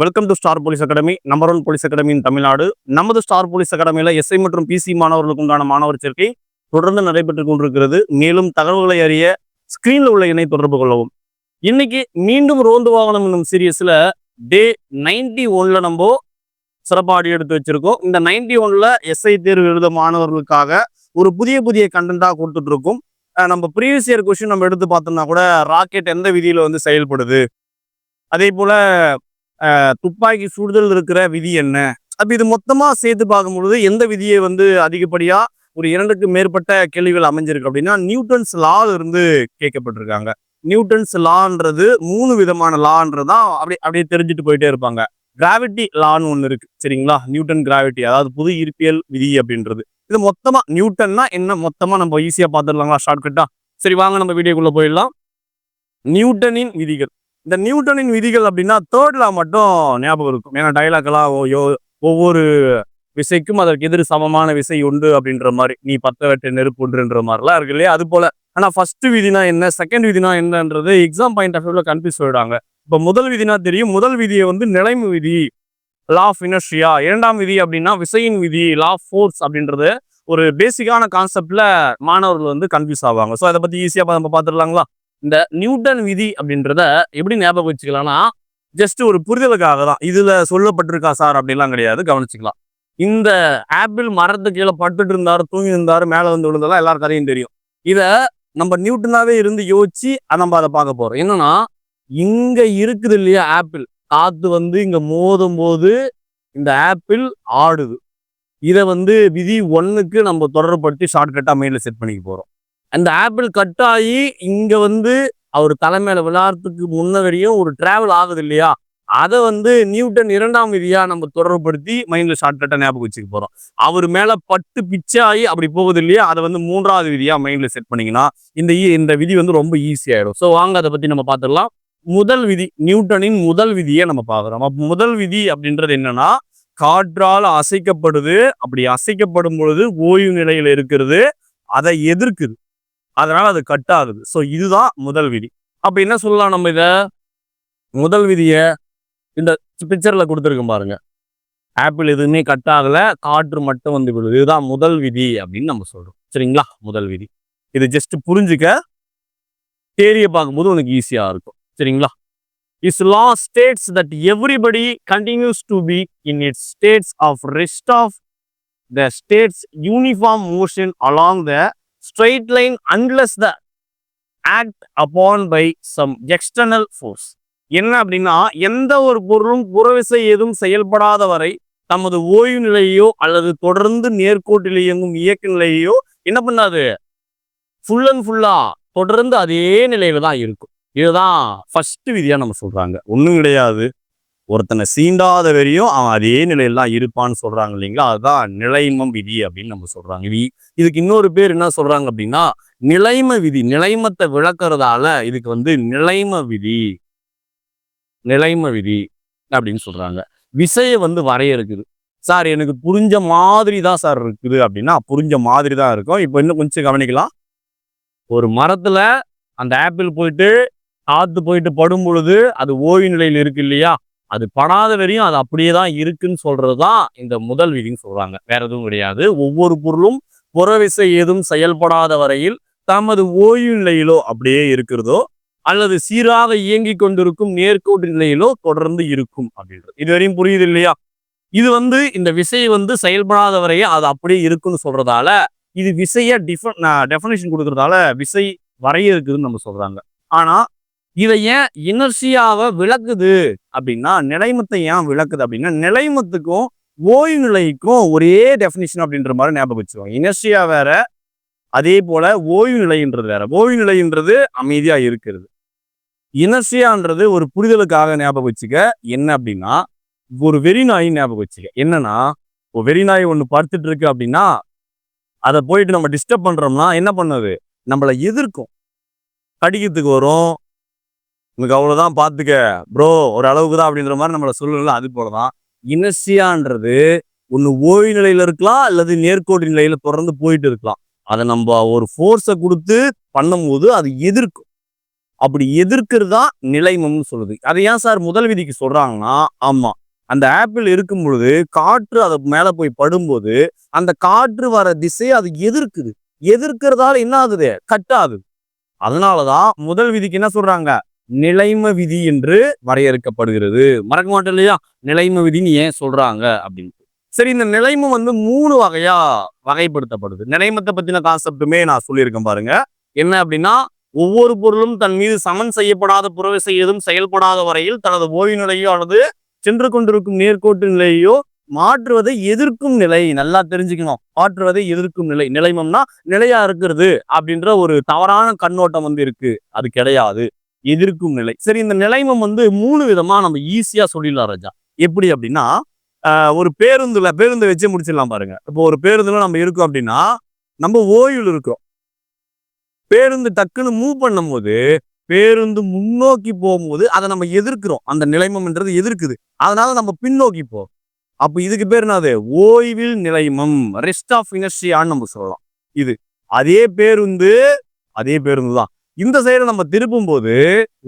Welcome to star police academy number one police அகாடமியின் Tamil Nadu நமது star police அகாடமியில் SI மற்றும் PC மாணவர்களுக்கு உண்டான மாணவர் சேர்க்கை தொடர்ந்து நடைபெற்றுக் கொண்டிருக்கிறது. மேலும் தகவல்களை அறிய ஸ்கிரீனில் உள்ள இணை தொடர்பு கொள்ளவும். இன்னைக்கு மீண்டும் ரோந்து வாகனம் என்னும் சீரியஸில் டே நைன்டி ஒன்ல நம்ம சிறப்பாடி எடுத்து வச்சிருக்கோம். இந்த நைன்டி ஒன்ல எஸ்ஐ தேர்வு எழுத மாணவர்களுக்காக ஒரு புதிய புதிய கண்டென்ட்டாக கொடுத்துட்டு இருக்கோம் நம்ம ப்ரீவியஸ் இயர் கொஸ்டின் நம்ம எடுத்து பார்த்தோம்னா கூட ராக்கெட் எந்த விதியில வந்து செயல்படுது? அதே போல துப்பாக்கி சுடுதல் இருக்கிற விதி என்ன? அப்ப இது மொத்தமா சேர்த்து பார்க்கும்பொழுது எந்த விதியை வந்து அதிகப்படியா ஒரு இரண்டுக்கு மேற்பட்ட கேள்விகள் அமைஞ்சிருக்கு அப்படின்னா நியூட்டன்ஸ் லால இருந்து கேட்கப்பட்டிருக்காங்க. நியூட்டன்ஸ் லான்றது மூணு விதமான லான்றதான் அப்படி அப்படியே தெரிஞ்சுட்டு போயிட்டே இருப்பாங்க. கிராவிட்டி லான்னு ஒன்று இருக்கு. சரிங்களா? நியூட்டன் கிராவிட்டி அதாவது புது ஈர்ப்பியல் விதி அப்படின்றது. இது மொத்தமா நியூட்டன்னா என்ன? மொத்தமா நம்ம ஈஸியா பார்த்துடலாங்களா? ஷார்ட்கட்டா சரி வாங்க நம்ம வீடியோக்குள்ள போயிடலாம். நியூட்டனின் விதிகள். இந்த நியூட்டனின் விதிகள் அப்படின்னா தேர்ட் லா மட்டும் ஞாபகம் இருக்கும். ஏன்னா டைலாக்லாம் ஒவ்வொரு விசைக்கும் அதற்கு எதிர் சமமான விசை உண்டு அப்படின்ற மாதிரி. நீ பத்த வெட்ட நெருப்பு உண்டுன்ற மாதிரிலாம் இருக்கு இல்லையா? அது போல. ஆனா ஃபர்ஸ்ட் விதினா என்ன? செகண்ட் விதினா என்னன்றது எக்ஸாம் பாயிண்ட் ஆஃப் வியூல கன்ஃபியூஸ் சொல்லிடுறாங்க இப்போ முதல் விதினா தெரியும். முதல் விதியை வந்து நிலைமை விதி லா ஆஃப் இனர்ஷியா இரண்டாம் விதி அப்படின்னா விசையின் விதி லா ஆஃப் ஃபோர்ஸ் அப்படின்றது ஒரு பேசிக்கான கான்செப்ட்ல மாணவர்கள் வந்து கன்ஃபியூஸ் ஆவாங்க. ஸோ அதை பத்தி ஈஸியா நம்ம பார்த்துடலாங்களா? இந்த நியூட்டன் விதி அப்படின்றத எப்படி ஞாபகம் வச்சுக்கலாம்னா ஜஸ்ட் ஒரு புரிதலுக்காக தான். இதுல சொல்லப்பட்டிருக்கா சார் அப்படிலாம் கிடையாது. கவனிச்சுக்கலாம். இந்த ஆப்பிள் மரத்து கீழே பட்டுட்டு இருந்தாரு தூங்கி இருந்தாரு மேலே வந்து விழுந்ததெல்லாம் எல்லாரும் கதையும் தெரியும். இதை நம்ம நியூட்டனாவே இருந்து யோசிச்சு நம்ம அதை பார்க்க போறோம். என்னன்னா இங்க இருக்குது இல்லையா ஆப்பிள் காத்து வந்து இங்க மோதும் போது இந்த ஆப்பிள் ஆடுது. இதை வந்து விதி ஒன்னுக்கு நம்ம தொடர்படுத்தி ஷார்ட்கட்டா மெயில செட் பண்ணிக்க போறோம். அந்த ஆப்பிள் கட் ஆகி இங்க வந்து அவர் தலைமையில விளாட்றதுக்கு முன்ன வரையும் ஒரு டிராவல் ஆகுது இல்லையா? அதை வந்து நியூட்டன் இரண்டாம் விதியா நம்ம தொடர்படுத்தி மைண்ட்ல ஷார்ட்கட்டா ஞாபகம் வச்சுக்க போறோம். அவர் மேல பட்டு பிச்சாகி அப்படி போகுது இல்லையா? அதை வந்து மூன்றாவது விதியா மைண்ட்ல செட் பண்ணீங்கன்னா இந்த இந்த விதி வந்து ரொம்ப ஈஸி ஆயிடும். ஸோ வாங்க அதை பத்தி நம்ம பார்த்துடலாம் முதல் விதி நியூட்டனின் முதல் விதியை நம்ம பார்க்குறோம் முதல் விதி அப்படின்றது என்னன்னா காற்றால் அசைக்கப்படுது. அப்படி அசைக்கப்படும் பொழுது ஓய்வு நிலையில இருக்கிறது. அதை எதிர்க்குது. அதனால அது கட் ஆகுது. ஸோ இதுதான் முதல் விதி. அப்போ என்ன சொல்லலாம் நம்ம இதை? முதல் விதியை இந்த பிக்சரில் கொடுத்துருக்கோம் பாருங்க. ஆப்பிள் எதுவுமே கட் ஆகலை காற்று மட்டும் வந்து விடுது இதுதான் முதல் விதி அப்படின்னு நம்ம சொல்கிறோம் சரிங்களா? முதல் விதி. இது ஜஸ்ட் புரிஞ்சுக்க தேரியை பார்க்கும்போது உனக்கு ஈஸியாக இருக்கும். சரிங்களா? Is law states that everybody continues to be in its states of rest of the states uniform motion along the straight line unless the act upon by some external force என்ன அப்படின்னா எந்த ஒரு பொருளும் புறவிசை எதுவும் செயல்படாத வரை தமது ஓய்வு நிலையோ அல்லது தொடர்ந்து நேர்கோட்டில் இயங்கும் இயக்க நிலையோ என்ன பண்ணாது? ஃபுல் அண்ட் ஃபுல்லா தொடர்ந்து அதே நிலையில தான் இருக்கும். இதுதான் ஃபர்ஸ்ட் விதியா நம்ம சொல்றாங்க. ஒன்றும் கிடையாது. ஒருத்தனை சீண்டாத வரையும் அவன் அதே நிலையில தான் இருப்பான்னு சொல்றாங்க இல்லைங்களா? அதுதான் நிலைமம் விதி அப்படின்னு நம்ம சொல்றாங்க. வி இதுக்கு இன்னொரு பேர் என்ன சொல்றாங்க அப்படின்னா நிலைம விதி நிலைமத்தை விளக்குறதால இதுக்கு வந்து நிலைம விதி நிலைம விதி அப்படின்னு சொல்றாங்க. விசைய வந்து வரையறுக்குது. சார் எனக்கு புரிஞ்ச மாதிரி தான் சார் இருக்குது அப்படின்னா புரிஞ்ச மாதிரி தான் இருக்கும். இப்போ இன்னும் கொஞ்சம் கவனிக்கலாம். ஒரு மரத்துல அந்த ஆப்பிள் போயிட்டு காத்து போயிட்டு படும் பொழுது அது ஓய்வு நிலையில் இருக்கு இல்லையா? அது படாத வரையும் அது அப்படியே தான் இருக்குன்னு சொல்றது தான் இந்த முதல் விதின்னு சொல்றாங்க. வேற எதுவும் கிடையாது. ஒவ்வொரு பொருளும் புறவிசை எதுவும் செயல்படாத வரையில் தமது ஓய்வு நிலையிலோ அப்படியே இருக்கிறதோ அல்லது சீராக இயங்கி கொண்டிருக்கும் நேர்கோட்டு நிலையிலோ தொடர்ந்து இருக்கும் அப்படின்றது. இது வரையும் புரியுது இல்லையா? இது வந்து இந்த விசை வந்து செயல்படாத வரையே அது அப்படியே இருக்குன்னு சொல்றதால இது விசைய டிஃபன் டெஃபனேஷன் கொடுக்கறதால விசை வரைய இருக்குதுன்னு நம்ம சொல்றாங்க. ஆனா இதை ஏன் இனர்ஷியாவை விளக்குது? அப்படின்னா நிலைமத்தை ஏன் விளக்குது அப்படின்னா நிலைமத்துக்கும் ஓய்வு நிலைக்கும் ஒரே டெஃபினிஷன் அப்படின்ற மாதிரி ஞாபகம் வச்சுக்கோங்க. இனர்சியா வேற அதே போல ஓய்வு நிலைன்றது வேற. ஓய்வு நிலைன்றது அமைதியா இருக்கிறது. இனர்சியான்றது ஒரு புரிதலுக்காக ஞாபகம் வச்சுக்க. என்ன அப்படின்னா ஒரு வெறி நாய் ஞாபகம் வச்சுக்க. என்னன்னா ஒரு வெறி நாய் ஒன்று படுத்துட்டு இருக்கு அப்படின்னா அதை போயிட்டு நம்ம டிஸ்டர்ப் பண்றோம்னா என்ன பண்ணுது? நம்மளை எதிர்க்கும். கடிக்கிறதுக்கு வரும் உனக்கு அவ்வளோதான் பார்த்துக்க ப்ரோ ஒரு அளவுக்கு தான் அப்படின்ற மாதிரி நம்மளை சொல்லல அது போலதான். இனசியான்றது ஒன்று ஓய்வு நிலையில் இருக்கலாம் அல்லது நேர்கோட்டு நிலையில் தொடர்ந்து போயிட்டு இருக்கலாம். அதை நம்ம ஒரு ஃபோர்ஸை கொடுத்து பண்ணும்போது அது எதிர்க்கும். அப்படி எதிர்க்கிறது தான் நிலைமம்னு சொல்லுது. அதை ஏன் சார் முதல் விதிக்கு சொல்கிறாங்கன்னா ஆமாம் அந்த ஆப்பிள் இருக்கும் பொழுது காற்று அது மேலே போய் படும்போது அந்த காற்று வர திசையை அது எதிர்க்குது. எதிர்க்கிறதால என்ன ஆகுது? கட் ஆகுது அதனாலதான் முதல் விதிக்கு என்ன சொல்கிறாங்க நிலைம விதி என்று வரையறுக்கப்படுகிறது. மறக்க மாட்டோம் இல்லையா? நிலைம விதின்னு ஏன் சொல்றாங்க அப்படின்னு. சரி இந்த நிலைமம் வந்து மூணு வகையா வகைப்படுத்தப்படுது. நிலைமத்தை பத்தின கான்செப்டுமே நான் சொல்லியிருக்கேன் பாருங்க. என்ன அப்படின்னா ஒவ்வொரு பொருளும் தன் மீது சமன் செய்யப்படாத புறவிசை எதுவும் செயல்படாத வரையில் தனது ஓய்வு நிலையோ அல்லது சென்று கொண்டிருக்கும் நேர்கோட்டு நிலையோ மாற்றுவதை எதிர்க்கும் நிலை. நல்லா தெரிஞ்சுக்கணும். மாற்றுவதை எதிர்க்கும் நிலை. நிலைமம்னா நிலையா இருக்கிறது அப்படின்ற ஒரு தவறான கண்ணோட்டம் வந்து இருக்கு. அது கிடையாது. எதிர்க்கும் நிலை. சரி இந்த நிலைமம் வந்து மூணு விதமா நம்ம ஈஸியா சொல்லிடலாம் ராஜா. எப்படி அப்படின்னா ஒரு பேருந்துல பேருந்து வச்சு முடிச்சிடலாம் பாருங்க. இப்போ ஒரு பேருந்துல நம்ம இருக்கோம் அப்படின்னா நம்ம ஓய்வில் இருக்கோம் பேருந்து டக்குன்னு மூவ் பண்ணும்போது பேருந்து முன்னோக்கி போகும்போது அதை நம்ம எதிர்க்கிறோம். அந்த நிலைமம்ன்றது எதிர்க்குது. அதனால நம்ம பின்னோக்கி போகும் அப்போ இதுக்கு பேர் என்னது? ஓய்வில் நிலைமம். ரெஸ்ட் ஆஃப் இனர்ஷியான்னு நம்ம சொல்லலாம். இது. அதே பேருந்து அதே பேருந்து தான் இந்த சைடை நம்ம திருப்பும் போது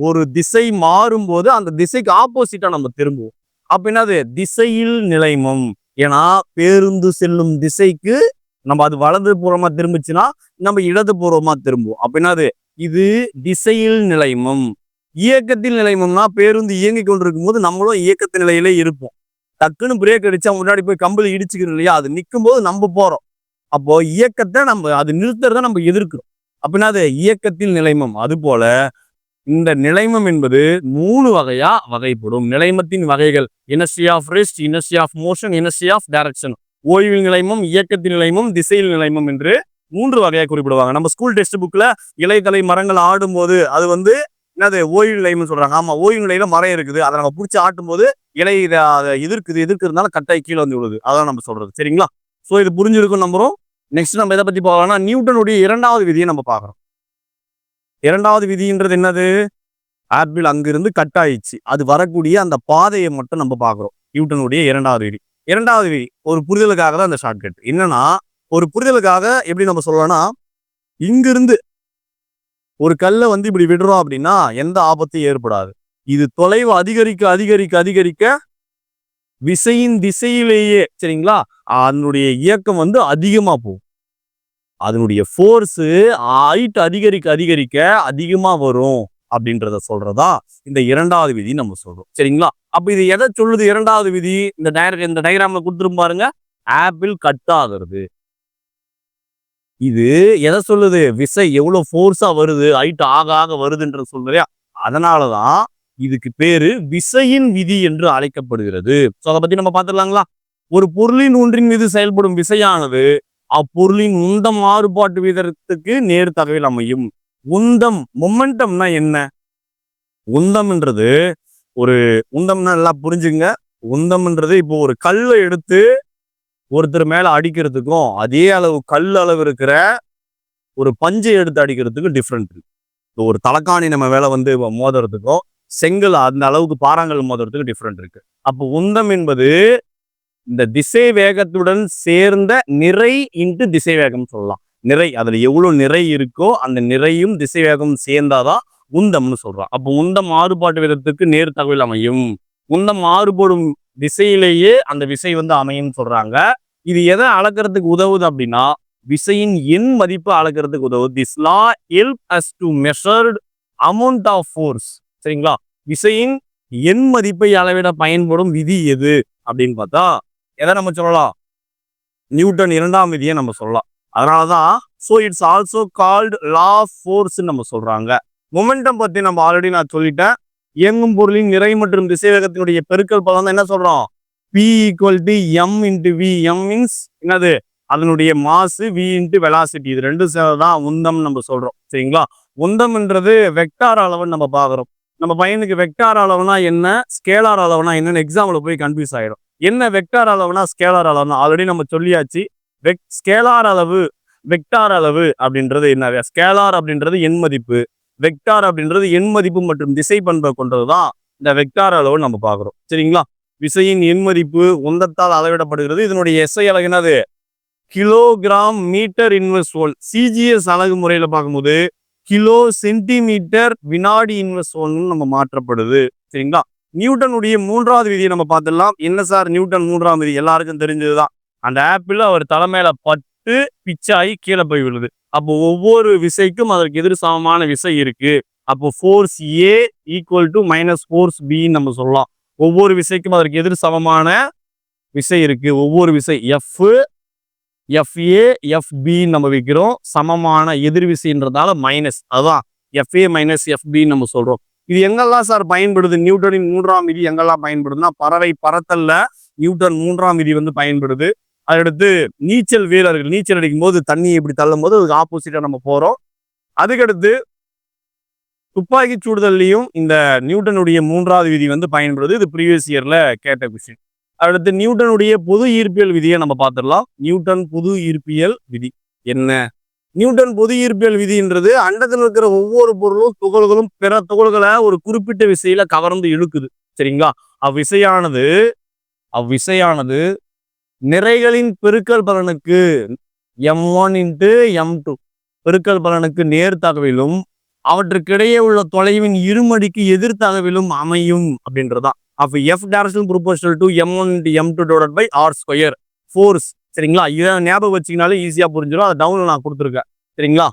ஒரு திசை மாறும் போது அந்த திசைக்கு ஆப்போசிட்டா நம்ம திரும்புவோம். அப்ப என்னது? திசையில் நிலைமம். ஏன்னா பேருந்து செல்லும் திசைக்கு நம்ம அது வலது பூர்வமா திரும்பிச்சுன்னா நம்ம இடது பூர்வமா திரும்புவோம். அப்ப என்னது? இது திசையில் நிலைமம். இயக்கத்தில் நிலைமம்னா பேருந்து இயங்கி கொண்டிருக்கும் போது நம்மளும் இயக்கத்து நிலையிலே இருப்போம். டக்குன்னு பிரேக் அடிச்சா முன்னாடி போய் கம்பளி இடிச்சுக்கிறோம் இல்லையா? அது நிற்கும் போது நம்ம போறோம். அப்போ இயக்கத்தை நம்ம அது நிறுத்துறத நம்ம எதிர்க்கிறோம். அப்படின்னா அது? இயக்கத்தில் நிலைமம். அது போல இந்த நிலைமம் என்பது மூணு வகையா வகைப்படும். நிலைமத்தின் வகைகள் inertia of rest inertia of motion inertia of direction. ஓய்வில் நிலைமம் இயக்கத்தின் நிலைமம் திசையில் நிலைமம் என்று மூன்று வகையாக குறிப்பிடுவாங்க. நம்ம ஸ்கூல் டெக்ஸ்ட் புக்ல இலைத்தலை மரங்கள் ஆடும்போது அது வந்து என்னது? ஓய்வு நிலையம்னு சொல்றாங்க. ஆமா ஓய்வு நிலையில மரம் இருக்குது. அதை நம்ம பிடிச்சி ஆட்டும்போது இலை அதை எதிர்க்குது எதிர்க்கிறதுனால கட்டாய் கீழே வந்து விழுது. அதான் நம்ம சொல்றது. சரிங்களா? ஸோ இது புரிஞ்சிருக்கும் நம்புறோம். நெக்ஸ்ட் நம்ம எதை பத்தி பார்க்கலாம்னா நியூட்டனுடைய இரண்டாவது விதியை நம்ம பார்க்குறோம். இரண்டாவது விதின்றது என்னது? ஆப்பிள் அங்கிருந்து கட் ஆயிடுச்சு. அது வரக்கூடிய அந்த பாதையை மட்டும் நம்ம பார்க்குறோம். நியூட்டனுடைய இரண்டாவது விதி. இரண்டாவது விதி ஒரு புரிதலுக்காக தான் அந்த ஷார்ட்கட் என்னன்னா ஒரு புரிதலுக்காக எப்படி நம்ம சொல்லலாம்னா இங்கிருந்து ஒரு கல்லை வந்து இப்படி விடுறோம் அப்படின்னா எந்த ஆபத்தும் ஏற்படாது. இது தொலைவு அதிகரிக்க அதிகரிக்க அதிகரிக்க விசையின் திசையிலேயே சரிங்களா? அதனுடைய இயக்கம் வந்து அதிகமா போகும். அதனுடைய ஃபோர்ஸு ஹைட் அதிகரிக்க அதிகரிக்க அதிகமா வரும் அப்படின்றத சொல்றதா இந்த இரண்டாவது விதி நம்ம சொல்றோம். சரிங்களா? அப்ப இது எதை சொல்லுது இரண்டாவது விதி? இந்த டயர் இந்த டயக்ராம்ல கொடுத்துரும் பாருங்க. ஆப்பிள் கட் ஆகிறது. இது எதை சொல்லுது? விசை எவ்வளவு ஃபோர்ஸா வருது? ஹைட் ஆக ஆக வருதுன்றது சொல்றியா அதனாலதான் இதுக்கு பேரு விசையின் விதி என்று அழைக்கப்படுகிறது. ஸோ அதை பத்தி நம்ம பார்த்துடலாங்களா? ஒரு பொருளின் ஒன்றின் மீது செயல்படும் விசையானது அப்பொருளின் உந்த மாறுபாட்டு வீதத்துக்கு நேர் தகவல் அமையும். உந்தம் மொமெண்டம்னா என்ன? உந்தம்ன்றது ஒரு உந்தம்னா நல்லா புரிஞ்சுங்க உந்தம்ன்றது இப்போ ஒரு கல்லை எடுத்து ஒருத்தர் மேல அடிக்கிறதுக்கும் அதே அளவு கல் அளவு இருக்கிற ஒரு பஞ்சை எடுத்து அடிக்கிறதுக்கும் டிஃப்ரெண்ட் இருக்கு. இப்போ ஒரு தலைக்காணி நம்ம மேல வந்து மோதுறதுக்கும் செங்கல் அந்த அளவுக்கு பாறாங்கல் மோதுறதுக்கு டிஃப்ரெண்ட் இருக்கு. அப்போ உந்தம் என்பது இந்த திசை வேகத்துடன் சேர்ந்த நிறை இன்ட்டு திசை வேகம் சொல்லலாம். நிறை அதுல எவ்வளவு நிறை இருக்கோ அந்த நிறையும் திசை வேகம் சேர்ந்தாதான் உந்தம்னு சொல்றோம் அப்போ உந்தம் மாறுபாட்டு விதத்துக்கு நேர் தகவல் அமையும். உந்தம் மாறுபடும் திசையிலேயே அந்த விசை வந்து அமையும் சொல்றாங்க. இது எதை அளக்கிறதுக்கு உதவுது அப்படின்னா விசையின் எண் மதிப்பு அளக்கிறதுக்கு உதவுது. This law help us to measured amount of force சரிங்களா? விசையின் எண் மதிப்பை அளவிட பயன்படும் விதி எது? அப்படின்னு பார்த்தா எதை நம்ம சொல்லலாம்? நியூட்டன் இரண்டாம் விதியை நம்ம சொல்லலாம். அதனாலதான் so it's also called law of force நம்ம சொல்றாங்க. மொமெண்டம் பத்தி நம்ம ஆல்ரெடி நான் சொல்லிட்டேன். இயங்கும் பொருளின் நிறை மற்றும் திசைவேகத்தினுடைய பெருக்கல் பதம் தான் என்ன சொல்றோம்? P equal to M into V M means என்னது? அதனுடைய மாசு வி இன்ட்டு வெலாசிட்டி இது ரெண்டும் சேர்ந்து தான் உந்தம் நம்ம சொல்றோம். சரிங்களா? உந்தம்ன்றது வெக்டார் அளவுன்னு நம்ம பார்க்குறோம். நம்ம பையனுக்கு வெக்டார் அளவுனா என்ன? ஸ்கேலார் அளவுனா என்னன்னு எக்ஸாம்பிள் போய் கன்ஃபியூஸ் ஆயிடும். என்ன வெக்டார் அளவுனா ஸ்கேலார் அளவுனா? ஆல்ரெடி நம்ம சொல்லியாச்சு. வெக் ஸ்கேலார் அளவு வெக்டார் அளவு அப்படின்றது என்ன? ஸ்கேலார் அப்படின்றது எண் மதிப்பு. வெக்டார் அப்படின்றது எண் மதிப்பு மற்றும் திசை பண்பை கொண்டது தான் இந்த வெக்டார் அளவு நம்ம பார்க்குறோம். சரிங்களா? விசையின் எண் மதிப்பு உந்தத்தால் அளவிடப்படுகிறது. இதனுடைய எஸ்ஐ அலகு கிலோகிராம் மீட்டர் இன்வெர்ஸ் வோல் சிஜிஎஸ் அலகு முறையில் பார்க்கும்போது கிலோ சென்டிமீட்டர் வினாடி இன்வெஸ்ட் நம்ம மாற்றப்படுது. சரிங்களா? நியூட்டனுடைய மூன்றாவது விதியை நம்ம பார்த்துடலாம். என்ன சார்? நியூட்டன் மூன்றாம் விதி. எல்லாருக்கும் தெரிஞ்சதுதான். அந்த ஆப்பிள் அவர் தலைமையில பட்டு பிச்சாகி கீழே போய் விழுது. அப்போ ஒவ்வொரு விசைக்கும் அதற்கு எதிர் சமமான விசை இருக்கு. அப்போ force A equal to minus force பின்னு நம்ம சொல்லலாம். ஒவ்வொரு விசைக்கும் அதற்கு எதிர் சமமான விசை இருக்கு. ஒவ்வொரு விசை எஃப் எஃப்ஏ எஃப்பின்னு நம்ம வைக்கிறோம். சமமான எதிர்விசைன்றதால மைனஸ் அதான் எஃப்ஏ மைனஸ் எஃப்பின்னு நம்ம சொல்றோம். இது எங்கெல்லாம் சார் பயன்படுது? நியூட்டனின் மூன்றாம் விதி எங்கெல்லாம் பயன்படுதுன்னா பறவை பறத்தல்ல நியூட்டன் மூன்றாம் விதி வந்து பயன்படுது. அடுத்து நீச்சல் வீரர்கள் நீச்சல் அடிக்கும் போது தண்ணி இப்படி தள்ளும் போது அதுக்கு ஆப்போசிட்டா நம்ம போறோம். அதுக்கடுத்து துப்பாக்கி சூடுதல்லையும் இந்த நியூட்டனுடைய மூன்றாவது விதி வந்து பயன்படுது. இது ப்ரீவியஸ் இயர்ல கேட்ட கொஸ்டின் அடுத்து நியூட்டனுடைய பொது ஈர்ப்பியல் விதியை நம்ம பார்த்துடலாம். நியூட்டன் பொது ஈர்ப்பியல் விதி என்ன? நியூட்டன் பொது ஈர்ப்பியல் விதின்றது அண்டத்தில் இருக்கிற ஒவ்வொரு பொருளும் துகள்களும் பிற துகள்களை ஒரு குறிப்பிட்ட விசையில கவர்ந்து இழுக்குது. சரிங்களா? அவ்விசையானது அவ்விசையானது நிறைகளின் பெருக்கல் பலனுக்கு M one into M two பெருக்கல் பலனுக்கு நேர்த்தகவிலும் அவற்றுக்கிடையே உள்ள தொலைவின் இருமடிக்கு எதிர்த்தகவிலும் அமையும் அப்படின்றதான். அப்போ F direction proportional to M one into M two divide by R square force சரிங்களா? இதை ஞாபகம் வச்சிங்கனாலே ஈஸியாக புரிஞ்சிடும் அதை டவுனில் நான் கொடுத்துருக்கேன். சரிங்களா?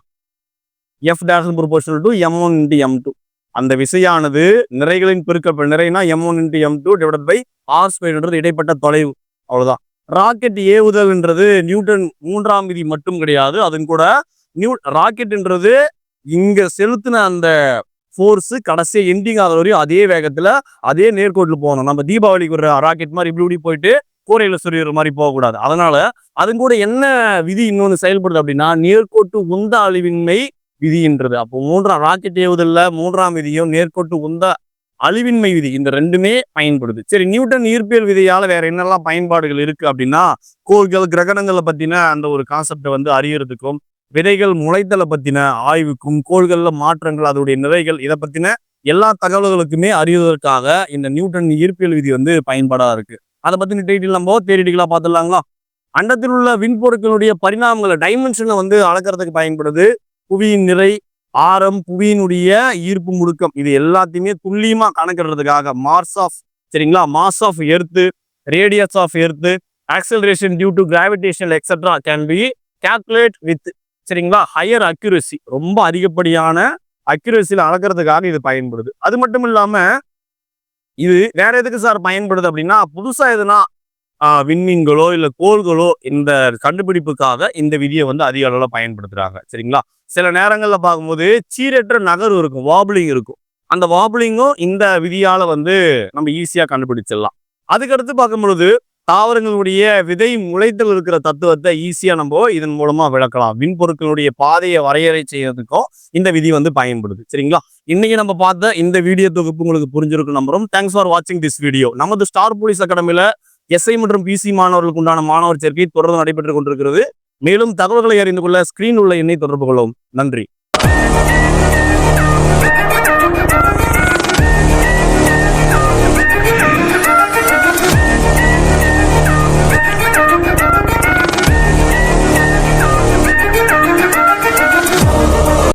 F direction proportional to M one into M two அந்த விசையானது நிறைகளின் பெருக்கல் நிறைனா M one into M two divide by R ஸ்கொயர்ன்றது இடைப்பட்ட தொலைவு. அவ்வளோதான் ராக்கெட் ஏவுதல்ன்றது நியூட்டன் மூன்றாம் விதி மட்டும் கிடையாது. அதன் கூட நியூ ராக்கெட்ன்றது இங்கே செலுத்தின அந்த ஃபோர்ஸு கடைசியாக எண்டிங் ஆகிற வரையும் அதே வேகத்தில் அதே நேர்கோட்டில் போகணும். நம்ம தீபாவளிக்கு ஒரு ராக்கெட் மாதிரி இப்படி இப்படி போயிட்டு கோரையில் சொறிகிற மாதிரி போகக்கூடாது. அதனால அதன் கூட என்ன விதி இன்னொன்று செயல்படுது அப்படின்னா நேர்கோட்டு உந்த அழிவின்மை விதின்றது. அப்போ மூன்றாம் ராக்கெட் ஏவுதல்ல மூன்றாம் விதியும் நேர்கோட்டு உந்த அழிவின்மை விதி. இந்த ரெண்டுமே பயன்படுது. சரி நியூட்டன் ஈர்ப்பியல் விதியால் வேற என்னெல்லாம் பயன்பாடுகள் இருக்கு அப்படின்னா கோள்கள் கிரகணங்களை பத்தின அந்த ஒரு கான்செப்டை வந்து அறியறதுக்கும் விதைகள் முளைத்தலை பற்றின ஆய்வுக்கும் கோள்களில் மாற்றங்கள் அதோடைய நிறைகள் இதை பற்றின எல்லா தகவல்களுக்குமே அறிவதற்காக இந்த நியூட்டன் ஈர்ப்பியல் விதி வந்து பயன்பாடாக இருக்குது அதை பத்தின டீட்டெயில் நம்ம தேரிட்டிகளா பார்த்துடலாங்களா அண்டத்தில் உள்ள விண்பொருட்களுடைய பரிணாமங்களை டைமென்ஷனை வந்து அளக்கிறதுக்கு பயன்படுது. புவியின் நிறை ஆரம் புவியினுடைய ஈர்ப்பு முடுக்கம் இது எல்லாத்தையுமே துல்லியமாக கணக்கிடுறதுக்காக மார்ஸ் ஆஃப் சரிங்களா? Mass of earth radius of earth acceleration due to gravitation etcetera can be calculate with சரிங்களா? ஹையர் அக்யூரசி ரொம்ப அதிகப்படியான அக்யூரசியில் அளக்கிறதுக்காக இது பயன்படுது. அது மட்டும் இல்லாமல் இது வேற எதுக்கு சார் பயன்படுது அப்படின்னா புதுசாக எதுனா விண்மீன்களோ இல்லை கோள்களோ இந்த கண்டுபிடிப்புக்காக இந்த விதியை வந்து அதிக அளவில் பயன்படுத்துகிறாங்க சரிங்களா? சில நேரங்களில் பார்க்கும்போது சீரற்ற நகர்வு இருக்கும் வாபிளிங் இருக்கும். அந்த வாபிளிங்கும் இந்த விதியால் வந்து நம்ம ஈஸியாக கண்டுபிடிச்சிடலாம். அதுக்கடுத்து பார்க்கும் பொழுது தாவரங்களுடைய விதை முளைத்தல் இருக்கிற தத்துவத்தை ஈஸியாக நம்ம இதன் மூலமாக விளக்கலாம். விண்பொருட்களுடைய பாதையை வரையறை செய்யறதுக்கும் இந்த விதி வந்து பயன்படுது. சரிங்களா? இன்னைக்கு நம்ம பார்த்த இந்த வீடியோ தொகுப்பு உங்களுக்கு புரிஞ்சிருக்கு நம்புறோம் தேங்க்ஸ் ஃபார் வாட்சிங் திஸ் வீடியோ நமது ஸ்டார் போலீஸ் அகாடமியில் எஸ்ஐ மற்றும் பிசி மாணவர்களுக்கு உண்டான மாணவர் சேர்க்கை தொடர்ந்து நடைபெற்றுக் கொண்டிருக்கிறது. மேலும் தகவல்களை அறிந்து கொள்ள ஸ்கிரீன் உள்ள எண்ணை தொடர்பு கொள்ளவும். நன்றி.